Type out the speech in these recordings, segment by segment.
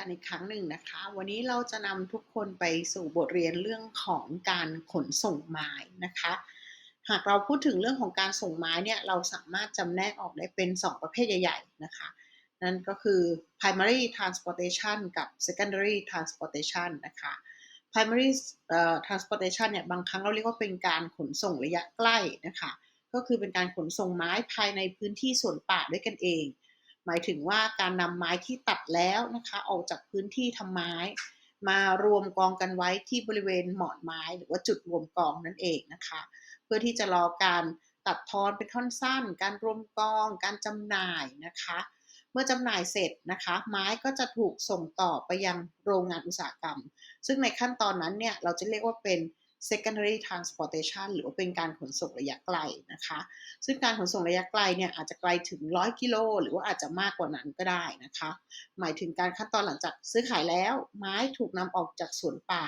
กันอีกครั้งหนึ่งนะคะ วันนี้เราจะนำทุกคนไปสู่บทเรียนเรื่องของการขนส่งไม้นะคะ หากเราพูดถึงเรื่องของการส่งไม้เนี่ยเราสามารถจำแนกออกได้เป็น 2 ประเภทใหญ่ ๆ นะคะ นั่นก็คือ primary transportation กับ secondary transportation นะคะ primary transportation เนี่ยบางครั้งเราเรียกว่าเป็นการขนส่งระยะใกล้นะคะ ก็คือเป็นการขนส่งไม้ภายในพื้นที่สวนป่าด้วยกันเอง หมายถึงว่าการนำไม้ที่ตัดแล้วนะคะ ออกจากพื้นที่ทำไม้ มารวมกองกันไว้ที่บริเวณหมอนไม้ หรือว่าจุดรวมกองนั่นเองนะคะ เพื่อที่จะรอการตัดทอนเป็นท่อนสั้น การรวมกอง การจำหน่ายนะคะ เมื่อจำหน่ายเสร็จนะคะ ไม้ก็จะถูกส่งต่อไปยังโรงงานอุตสาหกรรม ซึ่งในขั้นตอนนั้นเนี่ยเราจะเรียกว่าเป็น secondary transportation หรือว่าเป็นการขนส่งระยะไกลนะคะ ซึ่งการขนส่งระยะไกลเนี่ยอาจจะไกลถึง 100 กิโล หรือว่าอาจจะมากกว่านั้นก็ได้นะคะ หมายถึงการขั้นตอนหลังจากซื้อขายแล้ว ไม้ถูกนำออกจากสวนป่า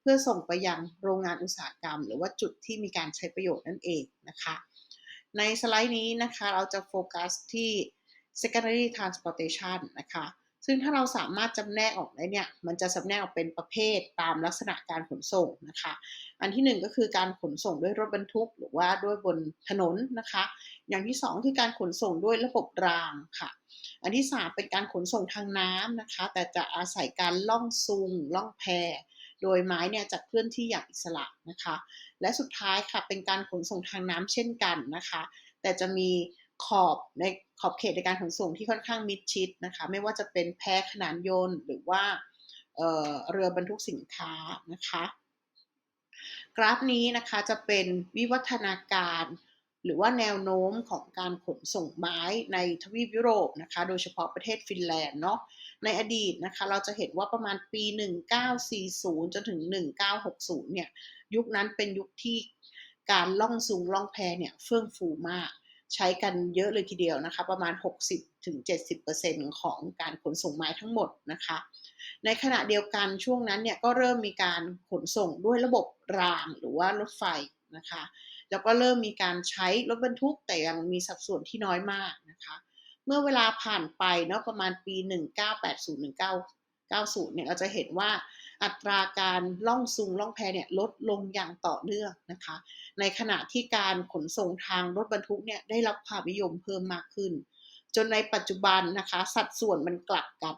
เพื่อส่งไปยังโรงงานอุตสาหกรรม หรือว่าจุดที่มีการใช้ประโยชน์นั่นเองนะคะ ในสไลด์นี้นะคะเราจะโฟกัสที่ secondary transportation นะคะ ซึ่งถ้าเราสามารถจำแนกออกได้เนี่ย มันจะจำแนกออกเป็นประเภทตามลักษณะการขนส่งนะคะ อันที่ 1 ก็คือการขนส่งด้วยรถบรรทุก หรือว่าด้วยบนถนนนะคะ อย่างที่ 2 คือการขนส่งด้วยระบบรางค่ะ อันที่ 3 เป็นการขนส่งทางน้ำนะคะ แต่จะอาศัยการล่องซุง ล่องแพโดยไม้เนี่ยจะเคลื่อนที่อย่างอิสระนะคะ และสุดท้ายค่ะเป็นการขนส่งทางน้ำเช่นกันนะคะ แต่จะมี ขอบในขอบเขตในการขนส่งที่ค่อนข้างมิดชิดนะคะไม่ว่าจะเป็นแพขนานยนต์ หรือว่าเเรือบรรทุกสินค้านะคะกราฟนี้นะคะจะเป็นวิวัฒนาการ หรือว่าแนวโน้มของการขนส่งไม้ในทวีปยุโรปนะคะโดยเฉพาะประเทศฟินแลนด์เนาะในอดีตนะคะเราจะเห็นว่าประมาณปี 1940 จนถึง 1960 เนี่ยยุคนั้นเป็นยุคที่การล่องซุงล่องแพเนี่ยเฟื่องฟูมาก ใช้กันเยอะเลยทีเดียวนะคะประมาณ 60-70%ของการขนส่งไม้ทั้งหมดนะคะ ในขณะเดียวกันช่วงนั้นเนี่ยก็เริ่มมีการขนส่งด้วยระบบรางหรือว่ารถไฟนะคะแล้วก็เริ่มมีการใช้รถบรรทุกแต่ยังมีสัดส่วนที่น้อยมากนะคะเมื่อเวลาผ่านไปเนาะประมาณปี 1980-1990 เนี่ยเราจะเห็นว่า อัตราการล่องซุงล่องแพเนี่ยลดลงอย่างต่อเนื่องนะคะ ในขณะที่การขนส่งทางรถบรรทุกเนี่ยได้รับความนิยมเพิ่มมากขึ้น จนในปัจจุบันนะคะ สัดส่วนมันกลับกัน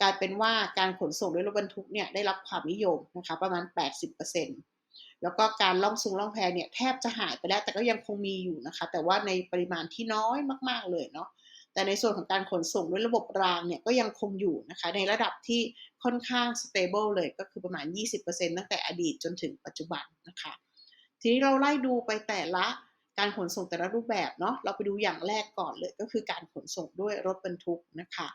กลายเป็นว่าการขนส่งด้วยรถบรรทุกเนี่ยได้รับความนิยมนะคะประมาณ 80%แล้วก็การล่องซุงล่องแพเนี่ยแทบจะหายไปแล้วแต่ก็ยังคงมีอยู่นะคะ แต่ว่าในปริมาณที่น้อยมาก ๆเลยเนาะ แต่ในส่วนของการขนส่งด้วยระบบรางเนี่ยก็ยังคงอยู่นะคะในระดับที่ค่อนข้าง stable เลยก็คือประมาณ 20%ตั้งแต่อดีตจนถึงปัจจุบันนะคะทีนี้เราไล่ดูไปแต่ละการขนส่งแต่ละรูปแบบเนาะเราไปดูอย่างแรกก่อนเลยก็คือการขนส่งด้วยรถบรรทุกนะคะ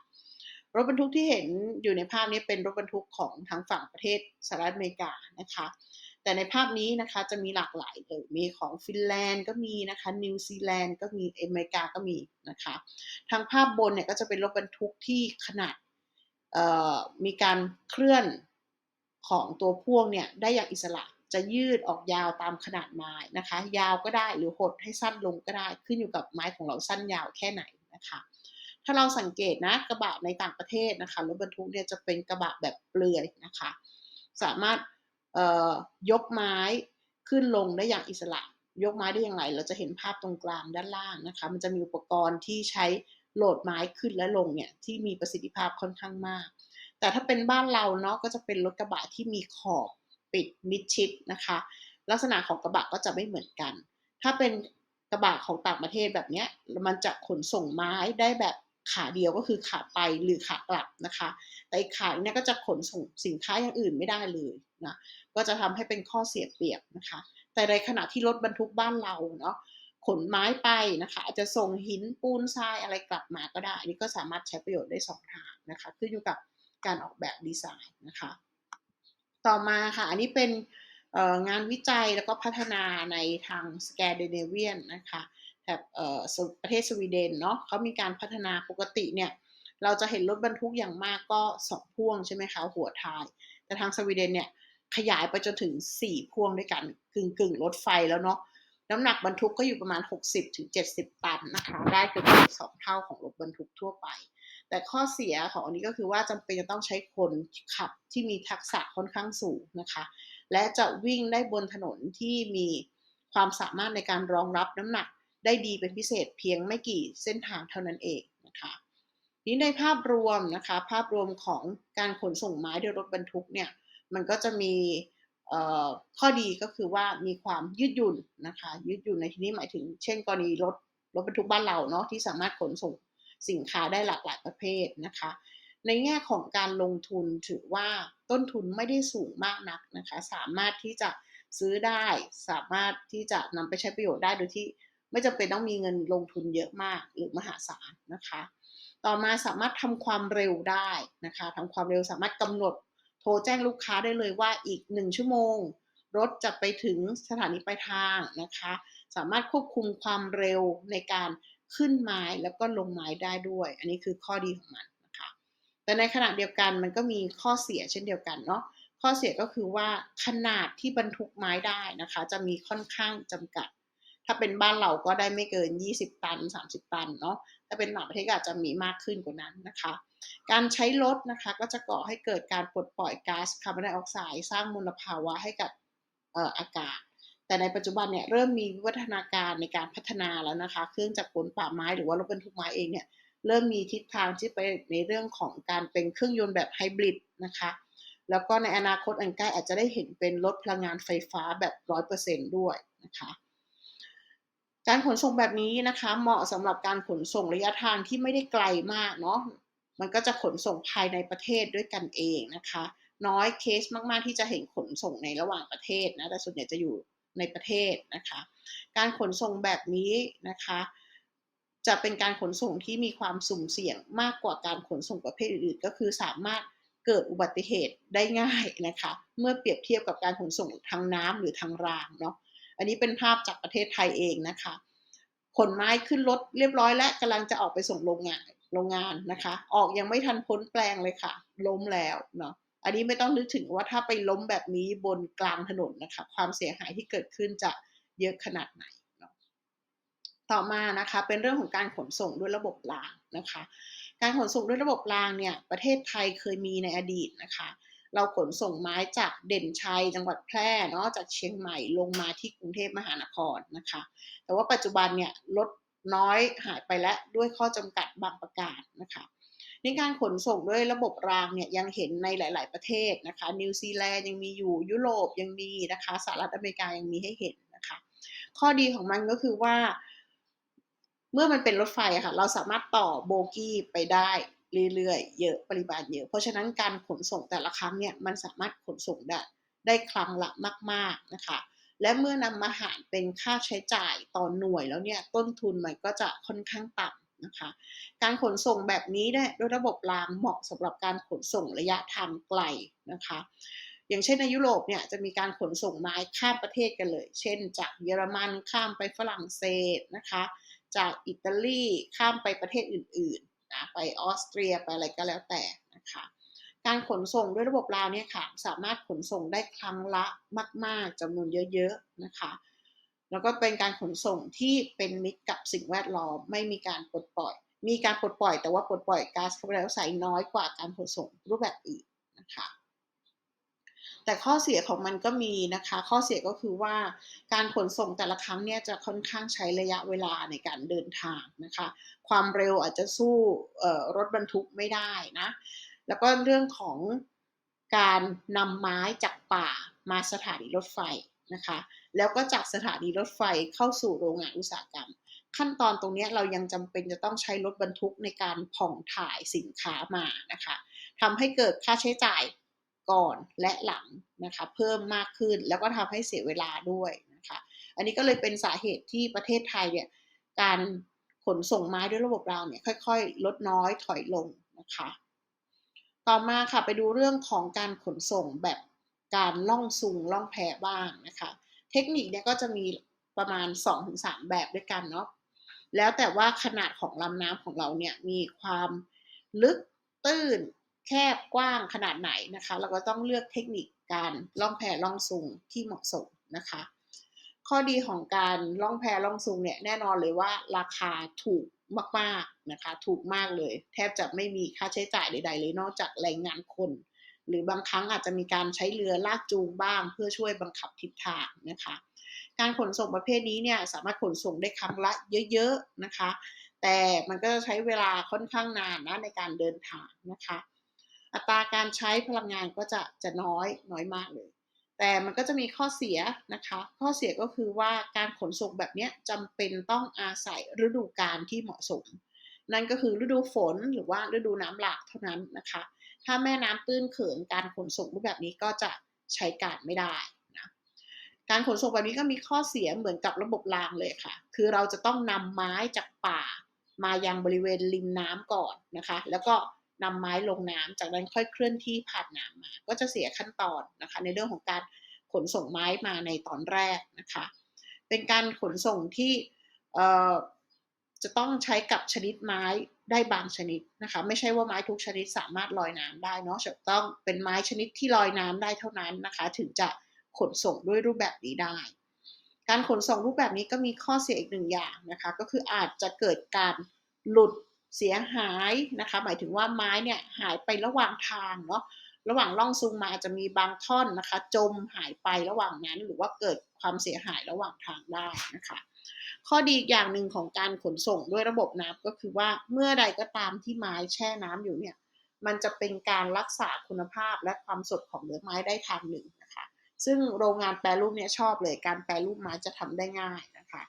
รถบรรทุกที่เห็นอยู่ในภาพนี้เป็นรถบรรทุกของทางฝั่งประเทศสหรัฐอเมริกานะคะ แต่ในภาพนี้นะคะจะมีหลากหลายเลยมีของฟินแลนด์ก็มีนะคะนิวซีแลนด์ก็มีอเมริกาก็มีนะคะทางภาพบนเนี่ยก็จะเป็นรถบรรทุกที่ขนาดมีการเคลื่อนของตัวพ่วงเนี่ยได้อย่างอิสระจะยืดออกยาวตามขนาดไม้นะคะ ยาวก็ได้หรือหดให้สั้นลงก็ได้ ขึ้นอยู่กับไม้ของเราสั้นยาวแค่ไหนนะคะ ถ้าเราสังเกตนะกระบะในต่างประเทศนะคะรถบรรทุกเนี่ยจะเป็นกระบะแบบเปลือยนะคะ สามารถ ยกไม้ขึ้นลงได้อย่างอิสระ ยกไม้ได้อย่างไร เราจะเห็นภาพตรงกลางด้านล่างนะคะ มันจะมีอุปกรณ์ที่ใช้โหลดไม้ขึ้นและลงเนี่ยที่มีประสิทธิภาพค่อนข้างมาก แต่ถ้าเป็นบ้านเราเนาะก็จะเป็นรถกระบะที่มีขอบปิดมิดชิดนะคะ ลักษณะของกระบะก็จะไม่เหมือนกัน ถ้าเป็นกระบะของต่างประเทศแบบนี้มันจะขนส่งไม้ได้แบบ ขาเดียวก็คือขาไปหรือขากลับนะคะ แต่อีกขาเนี่ยก็จะขนส่งสินค้าอย่างอื่นไม่ได้เลยนะก็จะทำให้เป็นข้อเสียเปรียบนะคะ แต่ในขณะที่รถบรรทุกบ้านเราเนาะขนไม้ไปนะคะอาจจะส่งหินปูนทรายอะไรกลับมาก็ได้อันนี้ก็สามารถใช้ประโยชน์ได้สองทางนะคะขึ้นอยู่กับการออกแบบดีไซน์นะคะ ต่อมาค่ะ อันนี้เป็นงานวิจัยแล้วก็พัฒนาในทางสแกนดิเนเวียนนะคะ บประเทศสวีเดนเนาะเขามีการพัฒนาปกติเนี่ยเราจะเห็นรถบรรทุกอย่างมากก็สองพ่วงใช่ไหมคะหัวท้าย แต่ทางสวีเดนเนี่ยขยายไปจนถึง 4 พ่วงด้วยกันกึ่งกึ่งรถไฟแล้วเนาะน้ำหนักบรรทุกก็อยู่ประมาณ 60-70 ตันนะคะได้เกือบสองเท่าของรถบรรทุกทั่วไป แต่ข้อเสียของอันนี้ก็คือว่าจำเป็นจะต้องใช้คนขับที่มีทักษะค่อนข้างสูงนะคะ และจะวิ่งได้บนถนนที่มีความสามารถในการรองรับน้ำหนัก ได้ดีเป็นพิเศษเพียงไม่กี่เส้นทางเท่านั้นเองนะคะนี้ในภาพรวมนะคะภาพรวมของการขนส่งไม้โดยรถบรรทุกเนี่ยมันก็จะมีข้อดีก็คือว่ามีความยืดหยุ่นนะคะยืดหยุ่นในที่นี้หมายถึง เช่นกรณีรถรถบรรทุกบ้านเราเนาะที่สามารถขนส่งสินค้าได้หลากหลายประเภทนะคะ ในแง่ของการลงทุนถือว่าต้นทุนไม่ได้สูงมากนักนะคะ สามารถที่จะซื้อได้สามารถที่จะนำไปใช้ประโยชน์ได้โดยที่ ไม่จำเป็นต้องมีเงินลงทุนเยอะมากหรือมหาศาลนะคะ ต่อมาสามารถทำความเร็วได้นะคะทำความเร็วสามารถกำหนดโทรแจ้งลูกค้าได้เลยว่าอีก 1 ชั่วโมง รถจะไปถึงสถานีปลายทางนะคะ สามารถควบคุมความเร็วในการขึ้นไม้แล้วก็ลงไม้ได้ด้วย อันนี้คือข้อดีของมันนะคะ แต่ในขณะเดียวกันมันก็มีข้อเสียเช่นเดียวกันเนาะข้อเสียก็คือว่าขนาดที่บรรทุกไม้ได้นะคะ จะมีค่อนข้างจำกัด ถ้าเป็นบ้านเราก็ได้ไม่เกิน 20 ตัน 30 ตันเนาะถ้าเป็นต่างประเทศอาจจะมีมากขึ้นกว่านั้นนะคะ การใช้รถนะคะก็จะก่อให้เกิดการปลดปล่อยก๊าซคาร์บอนไดออกไซด์สร้างมลภาวะให้กับอากาศ แต่ในปัจจุบันเนี่ยเริ่มมีวิวัฒนาการในการพัฒนาแล้วนะคะ เครื่องจักรกลป่าไม้หรือว่ารถบรรทุกไม้เองเนี่ยเริ่มมีทิศทางที่ไปในเรื่องของการเป็นเครื่องยนต์แบบไฮบริดนะคะ แล้วก็ในอนาคตอันใกล้อาจจะได้เห็นเป็นรถพลังงานไฟฟ้าแบบร้อยเปอร์เซนด้วยนะคะ การขนส่งแบบนี้นะคะ เหมาะสำหรับการขนส่งระยะทางที่ไม่ได้ไกลมากเนาะมันก็จะขนส่งภายในประเทศด้วยกันเองนะคะ น้อยเคสมากๆที่จะเห็นขนส่งในระหว่างประเทศนะแต่ส่วนใหญ่จะอยู่ในประเทศนะคะ การขนส่งแบบนี้นะคะ จะเป็นการขนส่งที่มีความสุ่มเสี่ยงมากกว่าการขนส่งประเภทอื่นๆ ก็คือสามารถเกิดอุบัติเหตุได้ง่ายนะคะ เมื่อเปรียบเทียบกับการขนส่งทางน้ำหรือทางรางเนาะ อันนี้เป็นภาพจากประเทศไทยเองนะคะขนไม้ขึ้นรถเรียบร้อยและกำลังจะออกไปส่งโรงงานโรงงานนะคะ ออกยังไม่ทันพ้นแปลงเลยค่ะ ล้มแล้วเนาะอันนี้ไม่ต้องนึกถึงว่าถ้าไปล้มแบบนี้บนกลางถนนนะคะ ความเสียหายที่เกิดขึ้นจะเยอะขนาดไหนเนาะต่อมานะคะเป็นเรื่องของการขนส่งด้วยระบบรางนะคะ การขนส่งด้วยระบบรางเนี่ยประเทศไทยเคยมีในอดีตนะคะ เราขนส่งไม้จากเด่นชัยจังหวัดแพร่เนาะจากเชียงใหม่ลงมาที่กรุงเทพมหานครนะคะ แต่ว่าปัจจุบันเนี่ยลดน้อยหายไปแล้วด้วยข้อจำกัดบางประการนะคะในการขนส่งด้วยระบบรางเนี่ยยังเห็นในหลาย ๆ ประเทศนะคะ นิวซีแลนด์ยังมีอยู่ยุโรปยังมีนะคะสหรัฐอเมริกายังมีให้เห็นนะคะ ข้อดีของมันก็คือว่า เมื่อมันเป็นรถไฟค่ะ เราสามารถต่อโบกี้ไปได้ เรื่อยๆ เยอะปริมาณเยอะ เพราะฉะนั้นการขนส่งแต่ละครั้งเนี่ยมันสามารถขนส่งได้ได้ครั้งละมาก ๆนะคะ และเมื่อนำมาหารเป็นค่าใช้จ่ายต่อหน่วยแล้วเนี่ยต้นทุนมันก็จะค่อนข้างต่ำนะคะ การขนส่งแบบนี้เนี่ยด้วยระบบรางเหมาะสำหรับการขนส่งระยะทางไกลนะคะ อย่างเช่นในยุโรปเนี่ยจะมีการขนส่งไม้ข้ามประเทศกันเลย เช่น จากเยอรมันข้ามไปฝรั่งเศสนะคะ จากอิตาลีข้ามไปประเทศอื่นๆ นะไปออสเตรียไปอะไรก็แล้วแต่นะคะการขนส่งด้วยระบบรางเนี่ยค่ะสามารถขนส่งได้ครั้งละมาก ๆจำนวนเยอะๆนะคะแล้วก็เป็นการขนส่งที่เป็นมิตรกับสิ่งแวดล้อมไม่มีการปลดปล่อย มีการปลดปล่อยแต่ว่าปลดปล่อยก๊าซคาร์บอนไดออกไซด์น้อยกว่าการขนส่งรูปแบบอื่นนะคะ แต่ข้อเสียของมันก็มีนะคะ ข้อเสียก็คือว่าการขนส่งแต่ละครั้งเนี่ยจะค่อนข้างใช้ระยะเวลาในการเดินทางนะคะ ความเร็วอาจจะสู้รถบรรทุกไม่ได้นะ แล้วก็เรื่องของการนำไม้จากป่ามาสถานีรถไฟนะคะ แล้วก็จากสถานีรถไฟเข้าสู่โรงงานอุตสาหกรรม ขั้นตอนตรงนี้เรายังจำเป็นจะต้องใช้รถบรรทุกในการผ่องถ่ายสินค้ามานะคะทำให้เกิดค่าใช้จ่าย ก่อนและหลังนะคะเพิ่มมากขึ้นแล้วก็ทำให้เสียเวลาด้วยนะคะอันนี้ก็เลยเป็นสาเหตุที่ประเทศไทยเนี่ยการขนส่งไม้ด้วยระบบรางเนี่ยค่อยๆ ลดน้อยถอยลงนะคะ ต่อมาค่ะไปดูเรื่องของการขนส่งแบบการล่องซุงล่องแพบ้างนะคะ เทคนิคเนี่ยก็จะมีประมาณ 2-3 แบบด้วยกันเนาะแล้วแต่ว่าขนาดของลำน้ำของเราเนี่ยมีความลึกตื้น แคบกว้างขนาดไหนนะคะ เราก็ต้องเลือกเทคนิคการล่องแพล่องซุงที่เหมาะสมนะคะ ข้อดีของการล่องแพล่องซุงเนี่ยแน่นอนเลยว่าราคาถูกมากๆนะคะ ถูกมากเลย แทบจะไม่มีค่าใช้จ่ายใด ๆ เลยนอกจากแรงงานคน หรือบางครั้งอาจจะมีการใช้เรือลากจูงบ้างเพื่อช่วยบังคับทิศทางนะคะ การขนส่งประเภทนี้เนี่ยสามารถขนส่งได้ครั้งละเยอะ ๆนะคะ แต่มันก็จะใช้เวลาค่อนข้างนานนะในการเดินทางนะคะ อัตราการใช้พลังงานก็จะจะน้อยน้อยมากเลย แต่มันก็จะมีข้อเสียนะคะ ข้อเสียก็คือว่าการขนส่งแบบนี้จำเป็นต้องอาศัยฤดูกาลที่เหมาะสม นั่นก็คือฤดูฝนหรือว่าฤดูน้ำหลากเท่านั้นนะคะ ถ้าแม่น้ำตื้นเขินการขนส่งรูปแบบนี้ก็จะใช้การไม่ได้นะการขนส่งแบบนี้ก็มีข้อเสียเหมือนกับระบบรางเลยค่ะ คือเราจะต้องนำไม้จากป่ามายังบริเวณริมน้ำก่อนนะคะ แล้วก็ นำไม้ลงน้ำจากนั้นค่อยเคลื่อนที่ผ่านน้ำมา ก็จะเสียขั้นตอนนะคะ ในเรื่องของการขนส่งไม้มาในตอนแรกนะคะ เป็นการขนส่งที่จะต้องใช้กับชนิดไม้ได้บางชนิดนะคะ ไม่ใช่ว่าไม้ทุกชนิดสามารถลอยน้ำได้เนาะจะต้องเป็นไม้ชนิดที่ลอยน้ำได้เท่านั้นนะคะ ถึงจะขนส่งด้วยรูปแบบนี้ได้ การขนส่งรูปแบบนี้ก็มีข้อเสียอีกหนึ่งอย่างนะคะ ก็คืออาจจะเกิดการหลุด เสียหายนะคะ หมายถึงว่าไม้เนี่ยหายไประหว่างทางเนาะระหว่างล่องซุงมาจะมีบางท่อนนะคะ จมหายไประหว่างนั้น หรือว่าเกิดความเสียหายระหว่างทางได้นะคะ ข้อดีอย่างหนึ่งของการขนส่งด้วยระบบน้ำก็คือว่าเมื่อใดก็ตามที่ไม้แช่น้ำอยู่เนี่ยมันจะเป็นการรักษาคุณภาพและความสดของเนื้อไม้ได้ทางหนึ่งนะคะ ซึ่งโรงงานแปรรูปเนี่ยชอบเลยการแปรรูปไม้จะทำได้ง่ายนะคะ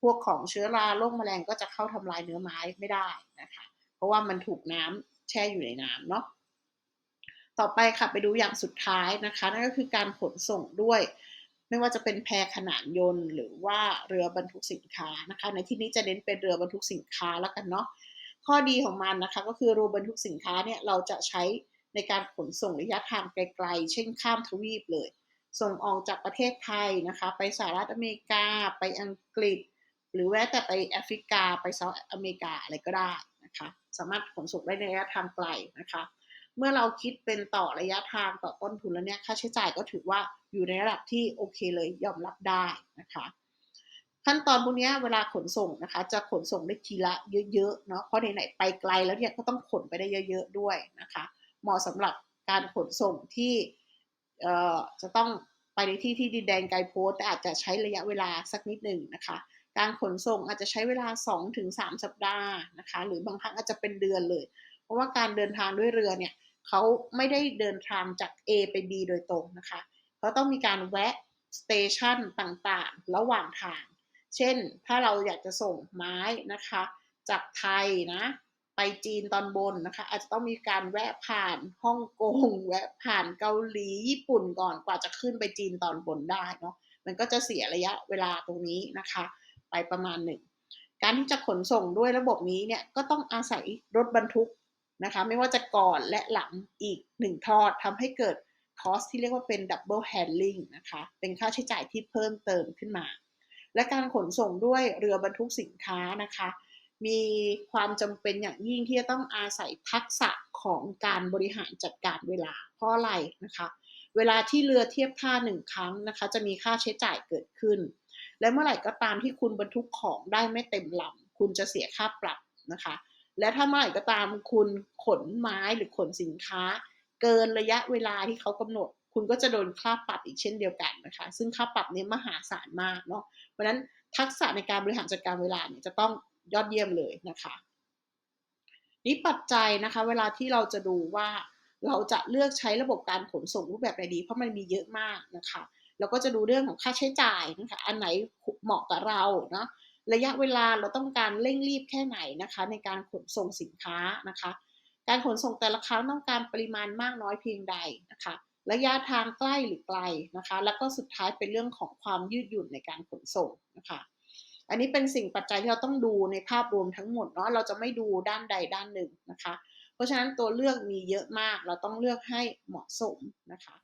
พวกของเชื้อราโรคแมลงก็จะเข้าทำลายเนื้อไม้ไม่ได้นะคะ เพราะว่ามันถูกน้ำแช่อยู่ในน้ำเนาะต่อไปค่ะไปดูอย่างสุดท้ายนะคะ นั่นก็คือการขนส่งด้วย ไม่ว่าจะเป็นแพขนานยนต์ หรือว่าเรือบรรทุกสินค้านะคะ ในที่นี้จะเน้นเป็นเรือบรรทุกสินค้าแล้วกันเนาะข้อดีของมันนะคะก็คือเรือบรรทุกสินค้าเนี่ยเราจะใช้ในการขนส่งระยะทางไกลๆ เช่นข้ามทวีปเลย ส่งออกจากประเทศไทยนะคะ ไปสหรัฐอเมริกา ไปอังกฤษ หรือแม้แต่ไปแอฟริกาไปเซาท์อเมริกาอะไรก็ได้นะคะ สามารถขนส่งได้ในระยะทางไกลนะคะ เมื่อเราคิดเป็นต่อระยะทางต่อต้นทุนแล้วเนี่ยค่าใช้จ่ายก็ถือว่าอยู่ในระดับที่โอเคเลยยอมรับได้นะคะ ขั้นตอนพวกนี้เวลาขนส่งนะคะ จะขนส่งได้ทีละเยอะๆเนาะเพราะไหนๆไปไกลแล้วเนี่ยก็ต้องขนไปได้เยอะ ๆด้วยนะคะเหมาะสำหรับการขนส่งที่จะต้องไปในที่ที่ดินแดนไกลโพ้นแต่อาจจะใช้ระยะเวลาสักนิดหนึ่งนะคะ การขนส่งอาจจะใช้เวลา 2-3 สัปดาห์นะคะ หรือบางครั้งอาจจะเป็นเดือนเลย เพราะว่าการเดินทางด้วยเรือเนี่ยเขาไม่ได้เดินทางจาก A ไป B โดยตรงนะคะเขาต้องมีการแวะสเตชันต่างๆ ระหว่างทาง เช่น ถ้าเราอยากจะส่งไม้นะคะ จากไทยนะไปจีนตอนบนนะคะ อาจจะต้องมีการแวะผ่านฮ่องกงแวะผ่านเกาหลีญี่ปุ่นก่อนกว่าจะขึ้นไปจีนตอนบนได้เนาะมันก็จะเสียระยะเวลาตรงนี้นะคะ ไปประมาณหนึ่ง การที่จะขนส่งด้วยระบบนี้เนี่ยก็ต้องอาศัยรถบรรทุกนะคะ ไม่ว่าจะก่อนและหลังอีกหนึ่งทอดทำให้เกิดคอสที่เรียกว่าเป็น double handling นะคะ เป็นค่าใช้จ่ายที่เพิ่มเติมขึ้นมา และการขนส่งด้วยเรือบรรทุกสินค้านะคะ มีความจำเป็นอย่างยิ่งที่จะต้องอาศัยทักษะของการบริหารจัดการเวลา เพราะอะไรนะคะ เวลาที่เรือเทียบท่าหนึ่งครั้งนะคะ จะมีค่าใช้จ่ายเกิดขึ้น และเมื่อไหร่ก็ตามที่คุณบรรทุกของได้ไม่เต็มลำคุณจะเสียค่าปรับนะคะ และถ้าเมื่อไหร่ก็ตามคุณขนไม้หรือขนสินค้า เกินระยะเวลาที่เขากำหนด คุณก็จะโดนค่าปรับอีกเช่นเดียวกันนะคะ ซึ่งค่าปรับนี้มหาศาลมากเนาะเพราะนั้นทักษะในการบริหารจัดการเวลาเนี่ยจะต้องยอดเยี่ยมเลยนะคะนี่ปัจจัยนะคะเวลาที่เราจะดูว่าเราจะเลือกใช้ระบบการขนส่งรูปแบบไหนดี เพราะมันมีเยอะมากนะคะ แล้วก็จะดูเรื่องของค่าใช้จ่ายนะคะอันไหนเหมาะกับเราเนาะระยะเวลาเราต้องการเร่งรีบแค่ไหนนะคะ ในการขนส่งสินค้านะคะ การขนส่งแต่ละครั้งต้องการปริมาณมากน้อยเพียงใดนะคะ ระยะทางใกล้หรือไกลนะคะ แล้วก็สุดท้ายเป็นเรื่องของความยืดหยุ่นในการขนส่งนะคะ อันนี้เป็นสิ่งปัจจัยที่เราต้องดูในภาพรวมทั้งหมดเนาะเราจะไม่ดูด้านใดด้านหนึ่งนะคะ เพราะฉะนั้นตัวเลือกมีเยอะมากเราต้องเลือกให้เหมาะสมนะคะ